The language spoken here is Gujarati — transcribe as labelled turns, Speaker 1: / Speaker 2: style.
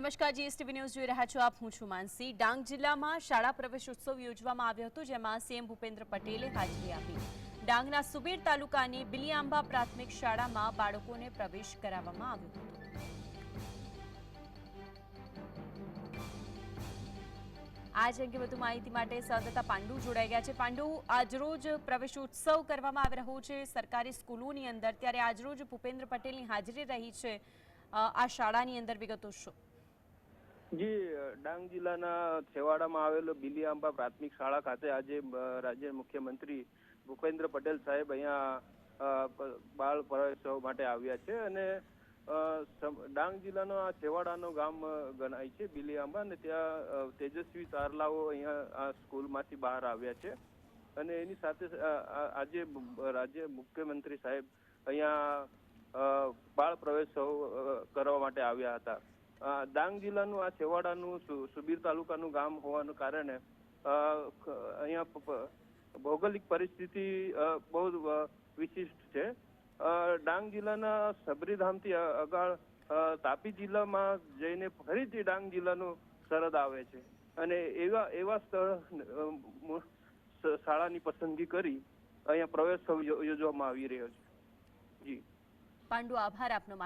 Speaker 1: નમસ્કાર, જીએસટીવી ન્યૂઝ જોઈ રહ્યા છો આપ. હું છું માનસી. ડાંગ જિલ્લામાં શાળા પ્રવેશ ઉત્સવ યોજવામાં આવ્યો હતો, જેમાં સીએમ ભૂપેન્દ્ર પટેલે હાજરી આપી. ડાંગના સુબીર તાલુકાની બિલિયાંબા પ્રાથમિક શાળામાં બાળકોને પ્રવેશ કરાવવામાં આવ્યો હતો. આજ અંગે વધુ માહિતી માટે સંવાદદાતા પાંડુ જોડાઈ ગયા છે. પાંડુ, આજરોજ પ્રવેશ ઉત્સવ કરવામાં આવી રહ્યો છે સરકારી સ્કૂલોની અંદર. ત્યારે આજરોજ ભૂપેન્દ્ર પટેલની હાજરી રહી છે. આ શાળાની અંદર વિગતો શું?
Speaker 2: જી ડાંગ જિલ્લાના છેવાડામાં આવેલો બિલિયાંબા પ્રાથમિક શાળા ખાતે આજે રાજ્ય મુખ્યમંત્રી ભૂપેન્દ્ર પટેલ સાહેબ અહીંયા બાળ પ્રવેશોત્સવ માટે આવ્યા છે અને ડાંગ જિલ્લાનો આ છેવાડાનો ગામ ગણાય છે બિલિયાંબા અને ત્યાં તેજસ્વી તારલાઓ અહીંયા આ સ્કૂલમાંથી બહાર આવ્યા છે. અને એની સાથે આજે રાજ્ય મુખ્યમંત્રી સાહેબ અહીંયા બાળ પ્રવેશોત્સવ કરવા માટે આવ્યા હતા. ડાંગ જિલ્લાનું આ છેવાડાનું સુબીર તાલુકાનું ગામ હોવાનું કારણે અહીંયા ભૌગોલિક પરિસ્થિતિ બહુ વિશિષ્ટ છે. ડાંગ જિલ્લાના સબરીધામથી અગાળ તાપી જિલ્લામાં જઈને ફરીથી ડાંગ જિલ્લાનું સરહદ આવે છે. અને એવા એવા સ્થળ શાળાની પસંદગી કરી અહીંયા પ્રવેશ યોજવામાં આવી રહ્યો છે. જી.
Speaker 1: પાંડુ, આભાર આપનો